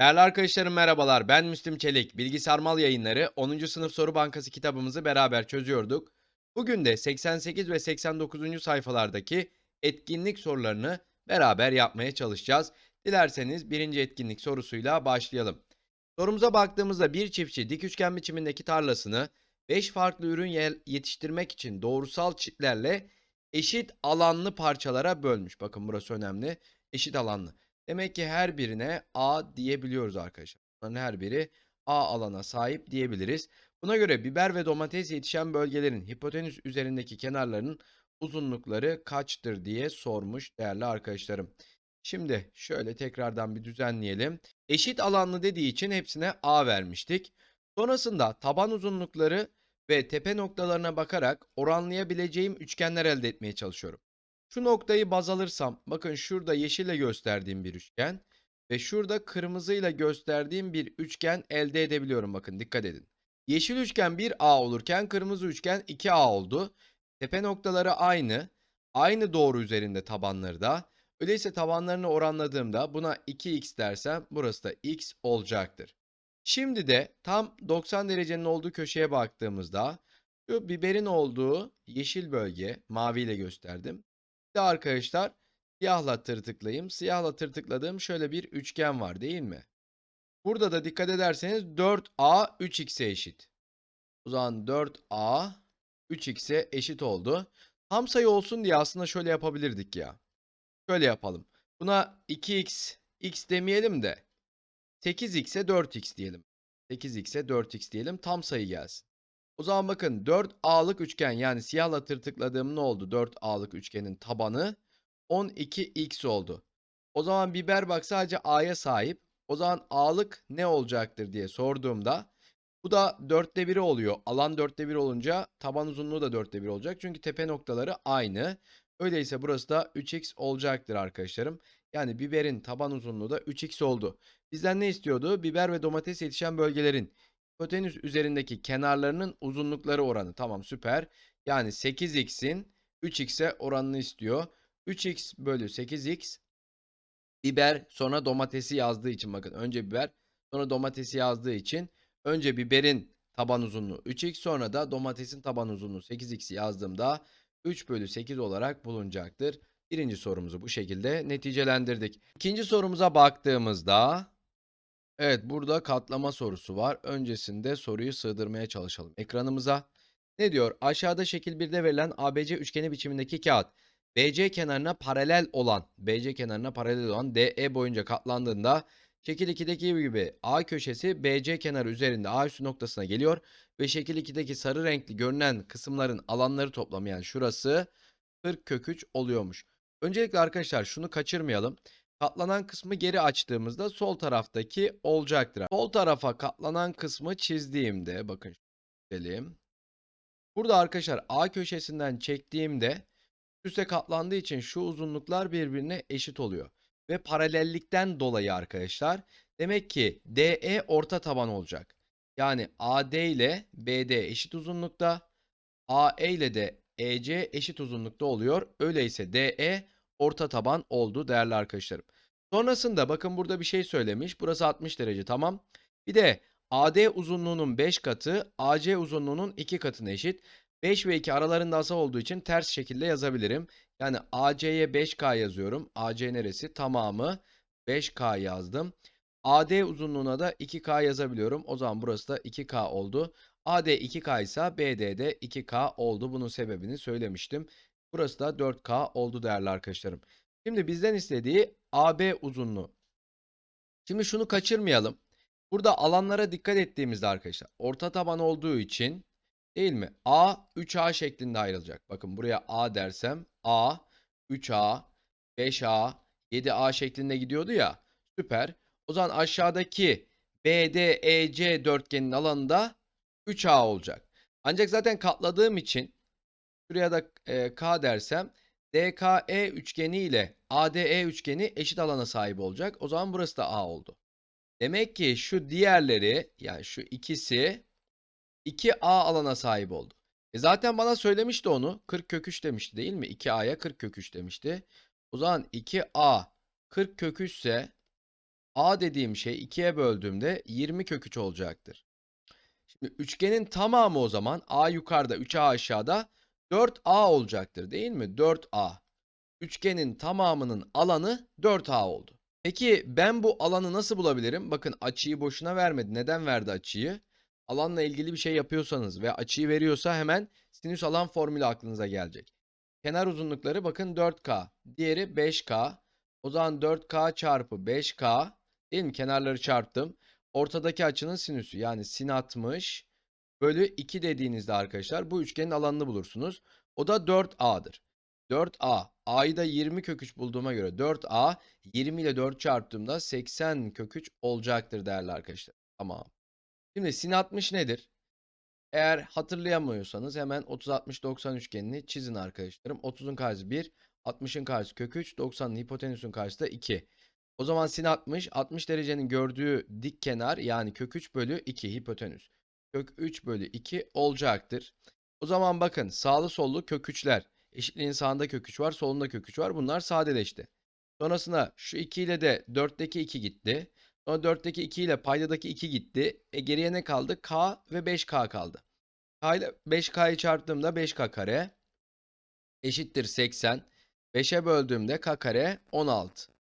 Değerli arkadaşlarım merhabalar. Ben Müslüm Çelik. Bilgisayar Mal Yayınları 10. sınıf soru bankası kitabımızı beraber çözüyorduk. Bugün de 88 ve 89. sayfalardaki etkinlik sorularını beraber yapmaya çalışacağız. Dilerseniz birinci etkinlik sorusuyla başlayalım. Sorumuza baktığımızda bir çiftçi dik üçgen biçimindeki tarlasını 5 farklı ürün ye- yetiştirmek için doğrusal çitlerle eşit alanlı parçalara bölmüş. Bakın burası önemli. Eşit alanlı. Demek ki her birine A diyebiliyoruz arkadaşlar. Bunların her biri A alana sahip diyebiliriz. Buna göre biber ve domates yetişen bölgelerin hipotenüs üzerindeki kenarlarının uzunlukları kaçtır diye sormuş değerli arkadaşlarım. Şimdi şöyle tekrardan bir düzenleyelim. Eşit alanlı dediği için hepsine A vermiştik. Sonrasında taban uzunlukları ve tepe noktalarına bakarak oranlayabileceğim üçgenler elde etmeye çalışıyorum. Şu noktayı baz alırsam bakın şurada yeşille gösterdiğim bir üçgen ve şurada kırmızıyla gösterdiğim bir üçgen elde edebiliyorum bakın dikkat edin. Yeşil üçgen 1A olurken kırmızı üçgen 2A oldu. Tepe noktaları aynı. Aynı doğru üzerinde tabanları da. Öyleyse tabanlarını oranladığımda buna 2x dersem burası da x olacaktır. Şimdi de tam 90 derecenin olduğu köşeye baktığımızda şu biberin olduğu yeşil bölge maviyle gösterdim. De arkadaşlar siyahla tırtıklayayım. Siyahla tırtıkladığım şöyle bir üçgen var değil mi? Burada da dikkat ederseniz 4a 3x'e eşit. O zaman 4a 3x'e eşit oldu. Tam sayı olsun diye aslında şöyle yapabilirdik ya. Şöyle yapalım. Buna 2x x demeyelim de 8x'e 4x diyelim. 8x'e 4x diyelim tam sayı gelsin. O zaman bakın 4A'lık üçgen yani siyahla tırtıkladığım ne oldu? 4A'lık üçgenin tabanı 12x oldu. O zaman biber bak sadece A'ya sahip. O zaman A'lık ne olacaktır diye sorduğumda bu da 4'te 1'i oluyor. Alan 4'te 1 olunca taban uzunluğu da 4'te 1 olacak. Çünkü tepe noktaları aynı. Öyleyse burası da 3x olacaktır arkadaşlarım. Yani biberin taban uzunluğu da 3x oldu. Bizden ne istiyordu? Biber ve domates yetişen bölgelerin hipotenüs üzerindeki kenarlarının uzunlukları oranı. Tamam süper. Yani 8x'in 3x'e oranını istiyor. 3x bölü 8x biber sonra domatesi yazdığı için bakın önce biber sonra domatesi yazdığı için önce biberin taban uzunluğu 3x sonra da domatesin taban uzunluğu 8x'i yazdığımda 3 bölü 8 olarak bulunacaktır. Birinci sorumuzu bu şekilde neticelendirdik. İkinci sorumuza baktığımızda Evet burada katlama sorusu var. Öncesinde soruyu sığdırmaya çalışalım ekranımıza. Ne diyor? Aşağıda şekil 1'de verilen ABC üçgeni biçimindeki kağıt BC kenarına paralel olan BC kenarına paralel olan DE boyunca katlandığında şekil 2'deki gibi A köşesi BC kenarı üzerinde A üstü noktasına geliyor ve şekil 2'deki sarı renkli görünen kısımların alanları toplamı yani şurası 40 kök 3 oluyormuş. Öncelikle arkadaşlar şunu kaçırmayalım. Katlanan kısmı geri açtığımızda sol taraftaki olacaktır. Sol tarafa katlanan kısmı çizdiğimde bakın çizelim. Burada arkadaşlar A köşesinden çektiğimde üste katlandığı için şu uzunluklar birbirine eşit oluyor. Ve paralellikten dolayı arkadaşlar demek ki DE orta taban olacak. Yani AD ile BD eşit uzunlukta. AE ile de EC eşit uzunlukta oluyor. Öyleyse DE orta taban oldu değerli arkadaşlarım. Sonrasında bakın burada bir şey söylemiş. Burası 60 derece tamam. Bir de AD uzunluğunun 5 katı AC uzunluğunun 2 katına eşit. 5 ve 2 aralarında asal olduğu için ters şekilde yazabilirim. Yani AC'ye 5K yazıyorum. AC neresi? Tamamı 5K yazdım. AD uzunluğuna da 2K yazabiliyorum. O zaman burası da 2K oldu. AD 2K ise BD de 2K oldu. Bunun sebebini söylemiştim. Burası da 4K oldu değerli arkadaşlarım. Şimdi bizden istediği AB uzunluğu. Şimdi şunu kaçırmayalım. Burada alanlara dikkat ettiğimizde arkadaşlar orta taban olduğu için değil mi? A 3A şeklinde ayrılacak. Bakın buraya A dersem A 3A 5A 7A şeklinde gidiyordu ya. Süper. O zaman aşağıdaki BDEC dörtgenin alanında 3A olacak. Ancak zaten katladığım için şuraya da e, K dersem DKE üçgeni ile ADE üçgeni eşit alana sahip olacak. O zaman burası da A oldu. Demek ki şu diğerleri yani şu ikisi 2A alana sahip oldu. E zaten bana söylemişti onu. 40 kök 3 demişti değil mi? 2A'ya 40 kök 3 demişti. O zaman 2A 40 kök 3 ise A dediğim şey 2'ye böldüğümde 20 kök 3 olacaktır. Şimdi üçgenin tamamı o zaman A yukarıda 3A aşağıda 4A olacaktır değil mi? 4A. Üçgenin tamamının alanı 4A oldu. Peki ben bu alanı nasıl bulabilirim? Bakın açıyı boşuna vermedi. Neden verdi açıyı? Alanla ilgili bir şey yapıyorsanız ve açıyı veriyorsa hemen sinüs alan formülü aklınıza gelecek. Kenar uzunlukları bakın 4K. Diğeri 5K. O zaman 4K çarpı 5K değil mi? Kenarları çarptım. Ortadaki açının sinüsü yani sin 60 bölü 2 dediğinizde arkadaşlar bu üçgenin alanını bulursunuz. O da 4A'dır. 4A. A'yı da 20 kök 3 bulduğuma göre 4A 20 ile 4 çarptığımda 80 kök 3 olacaktır değerli arkadaşlar. Tamam. Şimdi sin 60 nedir? Eğer hatırlayamıyorsanız hemen 30-60-90 üçgenini çizin arkadaşlarım. 30'un karşısı 1, 60'ın karşısı kök 3, 90'ın hipotenüsün karşısı da 2. O zaman sin 60, 60 derecenin gördüğü dik kenar yani kök 3 bölü 2 hipotenüs. Kök 3 bölü 2 olacaktır. O zaman bakın sağlı sollu kök 3'ler. Eşitliğin sağında kök 3 var, solunda kök 3 var. Bunlar sadeleşti. Sonrasında şu 2 ile de 4'teki 2 gitti. Sonra 4'teki 2 ile paydadaki 2 gitti. E geriye ne kaldı? K ve 5K kaldı. K ile 5K'yı çarptığımda 5K kare eşittir 80. 5'e böldüğümde K kare 16.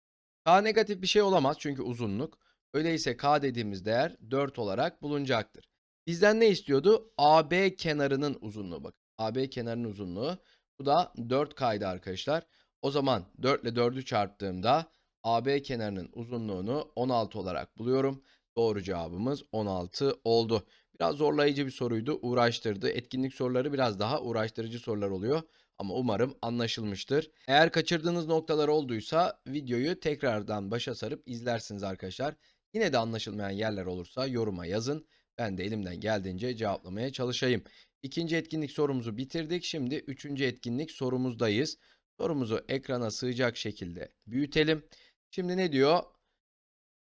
K negatif bir şey olamaz çünkü uzunluk. Öyleyse K dediğimiz değer 4 olarak bulunacaktır. Bizden ne istiyordu? AB kenarının uzunluğu bakın. AB kenarının uzunluğu. Bu da 4K'ydı arkadaşlar. O zaman 4 ile 4'ü çarptığımda AB kenarının uzunluğunu 16 olarak buluyorum. Doğru cevabımız 16 oldu. Biraz zorlayıcı bir soruydu, uğraştırdı. Etkinlik soruları biraz daha uğraştırıcı sorular oluyor. Ama umarım anlaşılmıştır. Eğer kaçırdığınız noktalar olduysa videoyu tekrardan başa sarıp izlersiniz arkadaşlar. Yine de anlaşılmayan yerler olursa yoruma yazın. Ben de elimden geldiğince cevaplamaya çalışayım. İkinci etkinlik sorumuzu bitirdik. Şimdi üçüncü etkinlik sorumuzdayız. Sorumuzu ekrana sığacak şekilde büyütelim. Şimdi ne diyor?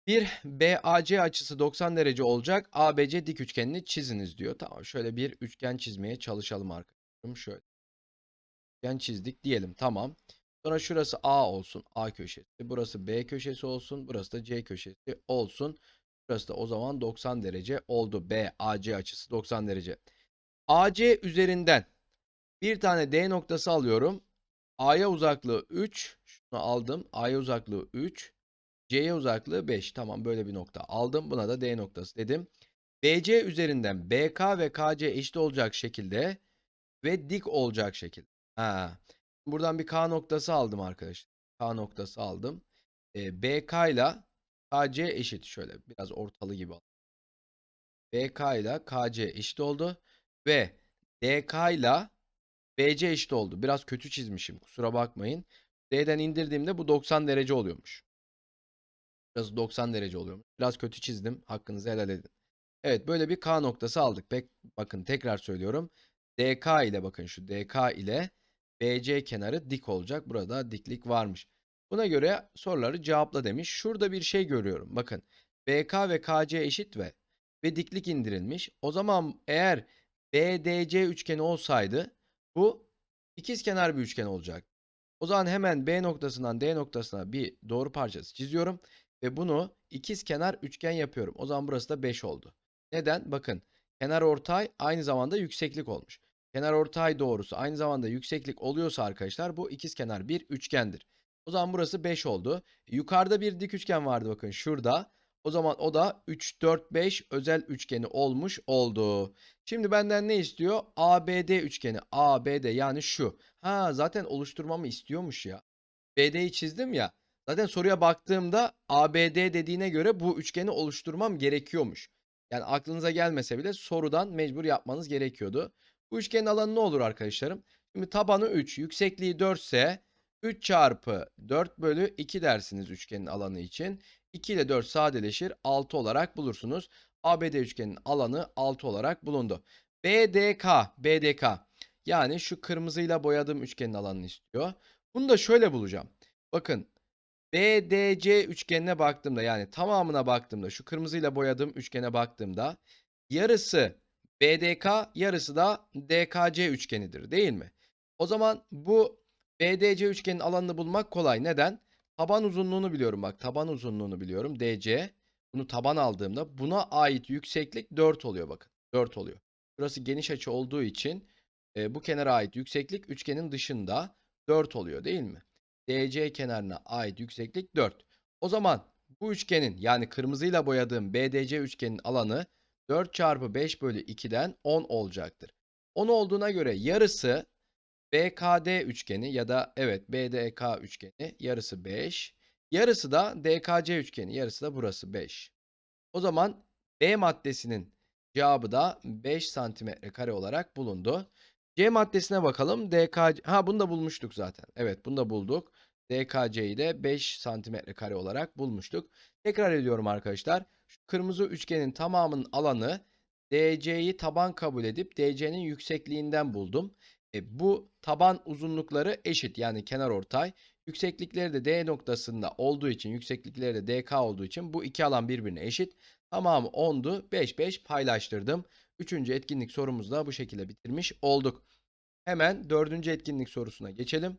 Bir BAC açısı 90 derece olacak. ABC dik üçgenini çiziniz diyor. Tamam şöyle bir üçgen çizmeye çalışalım arkadaşlarım. Şöyle. Üçgen çizdik diyelim. Tamam. Sonra şurası A olsun. A köşesi. Burası B köşesi olsun. Burası da C köşesi olsun. Burası da o zaman 90 derece oldu. BAC açısı 90 derece. AC üzerinden bir tane D noktası alıyorum. A'ya uzaklığı 3. Şunu aldım. A'ya uzaklığı 3. C'ye uzaklığı 5. Tamam böyle bir nokta aldım. Buna da D noktası dedim. BC üzerinden BK ve KC eşit olacak şekilde ve dik olacak şekilde. Ha. Buradan bir K noktası aldım arkadaşlar. K noktası aldım. Ee, BK ile KC eşit. Şöyle biraz ortalı gibi. BK ile KC eşit oldu. Ve DK ile BC eşit oldu. Biraz kötü çizmişim. Kusura bakmayın. D'den indirdiğimde bu 90 derece oluyormuş. Burası 90 derece oluyormuş. Biraz kötü çizdim. Hakkınızı helal edin. Evet böyle bir K noktası aldık. Pek, bakın tekrar söylüyorum. DK ile bakın şu DK ile BC kenarı dik olacak. Burada diklik varmış. Buna göre soruları cevapla demiş. Şurada bir şey görüyorum. Bakın BK ve KC eşit ve ve diklik indirilmiş. O zaman eğer BDC üçgeni olsaydı bu ikizkenar bir üçgen olacak. O zaman hemen B noktasından D noktasına bir doğru parçası çiziyorum ve bunu ikizkenar üçgen yapıyorum. O zaman burası da 5 oldu. Neden? Bakın kenar ortay aynı zamanda yükseklik olmuş. Kenar ortay doğrusu aynı zamanda yükseklik oluyorsa arkadaşlar bu ikizkenar bir üçgendir. O zaman burası 5 oldu. Yukarıda bir dik üçgen vardı bakın şurada. O zaman o da 3, 4, 5 özel üçgeni olmuş oldu. Şimdi benden ne istiyor? ABD üçgeni. ABD yani şu. Ha zaten oluşturmamı istiyormuş ya. BD'yi çizdim ya. Zaten soruya baktığımda ABD dediğine göre bu üçgeni oluşturmam gerekiyormuş. Yani aklınıza gelmese bile sorudan mecbur yapmanız gerekiyordu. Bu üçgenin alanı ne olur arkadaşlarım? Şimdi tabanı 3, yüksekliği 4 ise 3 çarpı 4 bölü 2 dersiniz üçgenin alanı için. 2 ile 4 sadeleşir 6 olarak bulursunuz. ABD üçgenin alanı 6 olarak bulundu. BDK, BDK yani şu kırmızıyla boyadığım üçgenin alanını istiyor. Bunu da şöyle bulacağım. Bakın BDC üçgenine baktığımda yani tamamına baktığımda şu kırmızıyla boyadığım üçgene baktığımda yarısı BDK yarısı da DKC üçgenidir değil mi? O zaman bu BDC üçgenin alanını bulmak kolay. Neden? Taban uzunluğunu biliyorum bak. Taban uzunluğunu biliyorum. DC. Bunu taban aldığımda buna ait yükseklik 4 oluyor bakın. 4 oluyor. Burası geniş açı olduğu için e, bu kenara ait yükseklik üçgenin dışında 4 oluyor değil mi? DC kenarına ait yükseklik 4. O zaman bu üçgenin yani kırmızıyla boyadığım BDC üçgenin alanı 4 çarpı 5 bölü 2'den 10 olacaktır. 10 olduğuna göre yarısı BKD üçgeni ya da evet BDK üçgeni yarısı 5. Yarısı da DKC üçgeni yarısı da burası 5. O zaman B maddesinin cevabı da 5 santimetre kare olarak bulundu. C maddesine bakalım. DKC ha bunu da bulmuştuk zaten. Evet bunu da bulduk. DKC'yi de 5 santimetre kare olarak bulmuştuk. Tekrar ediyorum arkadaşlar. Şu kırmızı üçgenin tamamının alanı DC'yi taban kabul edip DC'nin yüksekliğinden buldum. E, bu taban uzunlukları eşit yani kenar ortay. Yükseklikleri de D noktasında olduğu için yükseklikleri de DK olduğu için bu iki alan birbirine eşit. Tamamı 10'du. 5 5 paylaştırdım. Üçüncü etkinlik sorumuzu da bu şekilde bitirmiş olduk. Hemen dördüncü etkinlik sorusuna geçelim.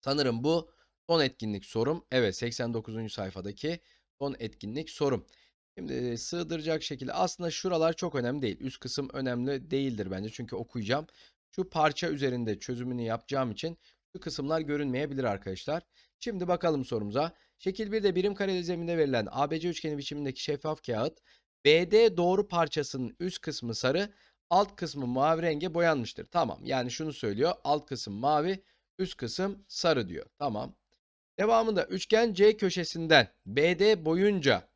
Sanırım bu son etkinlik sorum. Evet 89. sayfadaki son etkinlik sorum. Şimdi e, sığdıracak şekilde aslında şuralar çok önemli değil. Üst kısım önemli değildir bence çünkü okuyacağım. Şu parça üzerinde çözümünü yapacağım için şu kısımlar görünmeyebilir arkadaşlar. Şimdi bakalım sorumuza. Şekil 1'de birim kareli zeminde verilen ABC üçgeni biçimindeki şeffaf kağıt BD doğru parçasının üst kısmı sarı, alt kısmı mavi renge boyanmıştır. Tamam. Yani şunu söylüyor. Alt kısım mavi, üst kısım sarı diyor. Tamam. Devamında üçgen C köşesinden BD boyunca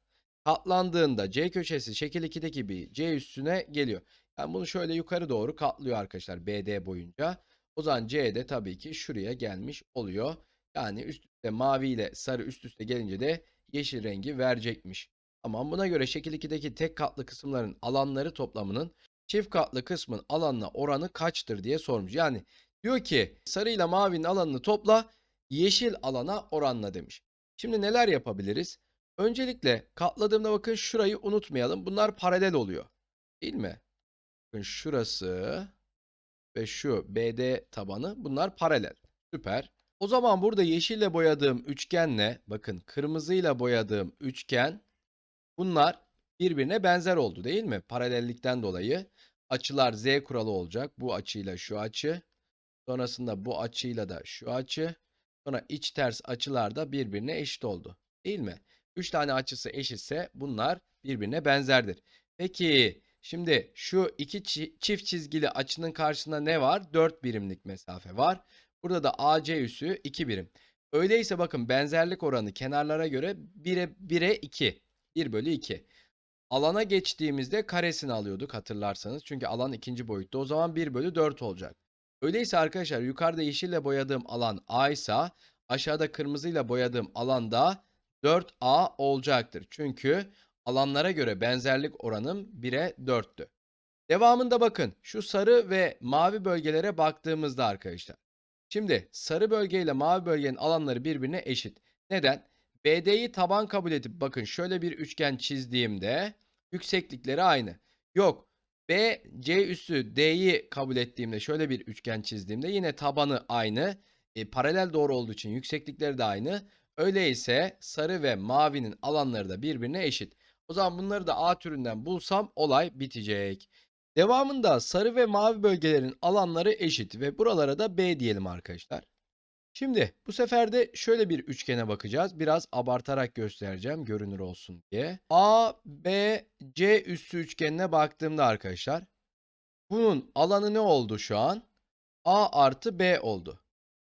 katlandığında C köşesi şekil 2'deki gibi C üstüne geliyor. Yani bunu şöyle yukarı doğru katlıyor arkadaşlar BD boyunca. O zaman C de tabii ki şuraya gelmiş oluyor. Yani üst üste mavi ile sarı üst üste gelince de yeşil rengi verecekmiş. Tamam buna göre şekil 2'deki tek katlı kısımların alanları toplamının çift katlı kısmın alanına oranı kaçtır diye sormuş. Yani diyor ki sarı ile mavinin alanını topla yeşil alana oranla demiş. Şimdi neler yapabiliriz? Öncelikle katladığımda bakın şurayı unutmayalım. Bunlar paralel oluyor. Değil mi? Bakın şurası ve şu BD tabanı bunlar paralel. Süper. O zaman burada yeşille boyadığım üçgenle bakın kırmızıyla boyadığım üçgen bunlar birbirine benzer oldu değil mi? Paralellikten dolayı açılar Z kuralı olacak. Bu açıyla şu açı. Sonrasında bu açıyla da şu açı. Sonra iç ters açılar da birbirine eşit oldu. Değil mi? 3 tane açısı eşitse bunlar birbirine benzerdir. Peki şimdi şu iki çift çizgili açının karşısında ne var? 4 birimlik mesafe var. Burada da AC üssü 2 birim. Öyleyse bakın benzerlik oranı kenarlara göre 1'e 1'e 2. 1 bölü 2. Alana geçtiğimizde karesini alıyorduk hatırlarsanız. Çünkü alan ikinci boyutta. O zaman 1 bölü 4 olacak. Öyleyse arkadaşlar yukarıda yeşille boyadığım alan A ise aşağıda kırmızıyla boyadığım alan da 4A olacaktır. Çünkü alanlara göre benzerlik oranım 1'e 4'tü. Devamında bakın şu sarı ve mavi bölgelere baktığımızda arkadaşlar. Şimdi sarı bölge ile mavi bölgenin alanları birbirine eşit. Neden? BD'yi taban kabul edip bakın şöyle bir üçgen çizdiğimde yükseklikleri aynı. Yok. B, C üssü D'yi kabul ettiğimde şöyle bir üçgen çizdiğimde yine tabanı aynı. E, paralel doğru olduğu için yükseklikleri de aynı. Öyleyse sarı ve mavinin alanları da birbirine eşit. O zaman bunları da A türünden bulsam olay bitecek. Devamında sarı ve mavi bölgelerin alanları eşit ve buralara da B diyelim arkadaşlar. Şimdi bu sefer de şöyle bir üçgene bakacağız. Biraz abartarak göstereceğim görünür olsun diye. A, B, C üssü üçgenine baktığımda arkadaşlar. Bunun alanı ne oldu şu an? A artı B oldu.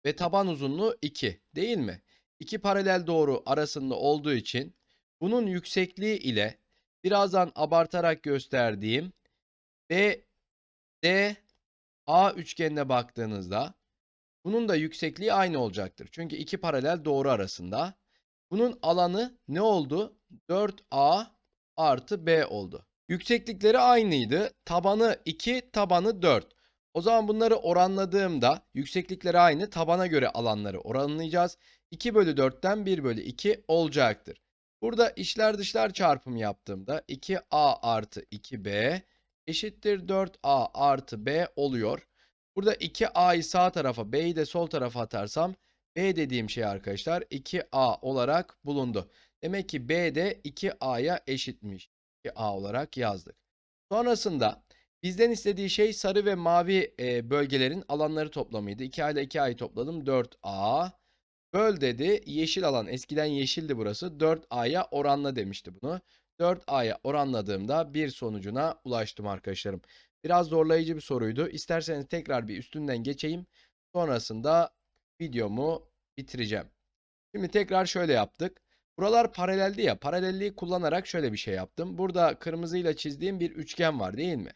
Ve taban uzunluğu 2 değil mi? İki paralel doğru arasında olduğu için bunun yüksekliği ile birazdan abartarak gösterdiğim B, D, A üçgenine baktığınızda bunun da yüksekliği aynı olacaktır. Çünkü iki paralel doğru arasında. Bunun alanı ne oldu? 4A artı B oldu. Yükseklikleri aynıydı. Tabanı 2, tabanı 4. O zaman bunları oranladığımda yükseklikleri aynı. Tabana göre alanları oranlayacağız. 2 bölü 4'ten 1 bölü 2 olacaktır. Burada içler dışlar çarpımı yaptığımda 2A artı 2B eşittir 4A artı B oluyor. Burada 2A'yı sağ tarafa B'yi de sol tarafa atarsam B dediğim şey arkadaşlar 2A olarak bulundu. Demek ki B de 2A'ya eşitmiş. 2A olarak yazdık. Sonrasında bizden istediği şey sarı ve mavi bölgelerin alanları toplamıydı. 2A ile 2A'yı topladım 4A. Böl dedi. Yeşil alan eskiden yeşildi burası. 4A'ya oranla demişti bunu. 4A'ya oranladığımda bir sonucuna ulaştım arkadaşlarım. Biraz zorlayıcı bir soruydu. İsterseniz tekrar bir üstünden geçeyim. Sonrasında videomu bitireceğim. Şimdi tekrar şöyle yaptık. Buralar paraleldi ya. Paralelliği kullanarak şöyle bir şey yaptım. Burada kırmızıyla çizdiğim bir üçgen var değil mi?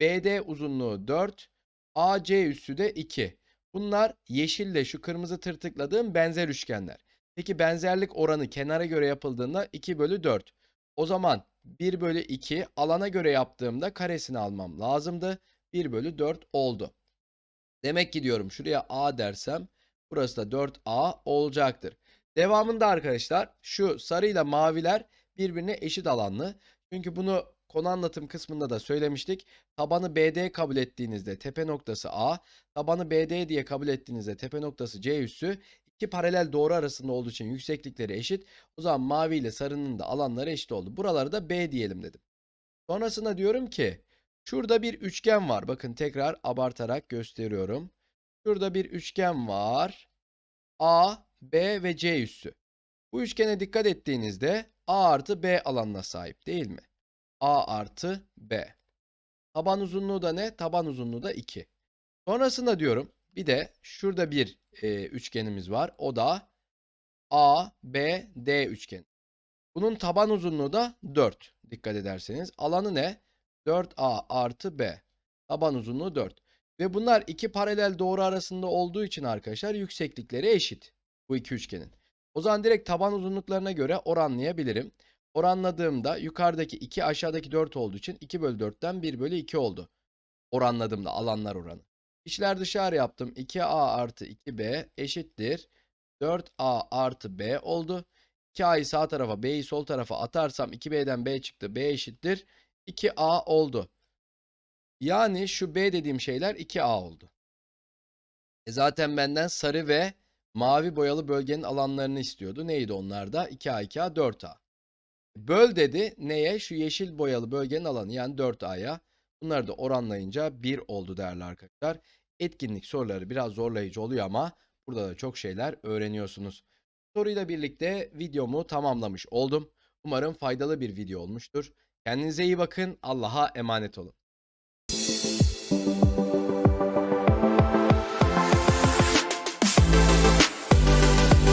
BD uzunluğu 4, AC üssü de 2. Bunlar yeşille şu kırmızı tırtıkladığım benzer üçgenler. Peki benzerlik oranı kenara göre yapıldığında 2 bölü 4. O zaman 1 bölü 2 alana göre yaptığımda karesini almam lazımdı. 1 bölü 4 oldu. Demek ki diyorum şuraya A dersem burası da 4A olacaktır. Devamında arkadaşlar şu sarıyla maviler birbirine eşit alanlı. Çünkü bunu konu anlatım kısmında da söylemiştik. Tabanı BD kabul ettiğinizde tepe noktası A, tabanı BD diye kabul ettiğinizde tepe noktası C üssü iki paralel doğru arasında olduğu için yükseklikleri eşit. O zaman mavi ile sarının da alanları eşit oldu. Buraları da B diyelim dedim. Sonrasında diyorum ki şurada bir üçgen var. Bakın tekrar abartarak gösteriyorum. Şurada bir üçgen var. A, B ve C üssü. Bu üçgene dikkat ettiğinizde A artı B alanına sahip değil mi? A artı B. Taban uzunluğu da ne? Taban uzunluğu da 2. Sonrasında diyorum bir de şurada bir e, üçgenimiz var. O da A, B, D üçgeni. Bunun taban uzunluğu da 4. Dikkat ederseniz. Alanı ne? 4A artı B. Taban uzunluğu 4. Ve bunlar iki paralel doğru arasında olduğu için arkadaşlar yükseklikleri eşit. Bu iki üçgenin. O zaman direkt taban uzunluklarına göre oranlayabilirim. Oranladığımda yukarıdaki 2 aşağıdaki 4 olduğu için 2 bölü 4'ten 1 bölü 2 oldu. Oranladığımda alanlar oranı. İçler dışarı yaptım. 2A artı 2B eşittir. 4A artı B oldu. 2A'yı sağ tarafa B'yi sol tarafa atarsam 2B'den B çıktı. B eşittir. 2A oldu. Yani şu B dediğim şeyler 2A oldu. E zaten benden sarı ve mavi boyalı bölgenin alanlarını istiyordu. Neydi onlar da? 2A, 2A, 4A. Böl dedi. Neye? Şu yeşil boyalı bölgenin alanı yani 4A'ya. Bunları da oranlayınca 1 oldu değerli arkadaşlar. Etkinlik soruları biraz zorlayıcı oluyor ama burada da çok şeyler öğreniyorsunuz. Soruyla birlikte videomu tamamlamış oldum. Umarım faydalı bir video olmuştur. Kendinize iyi bakın. Allah'a emanet olun.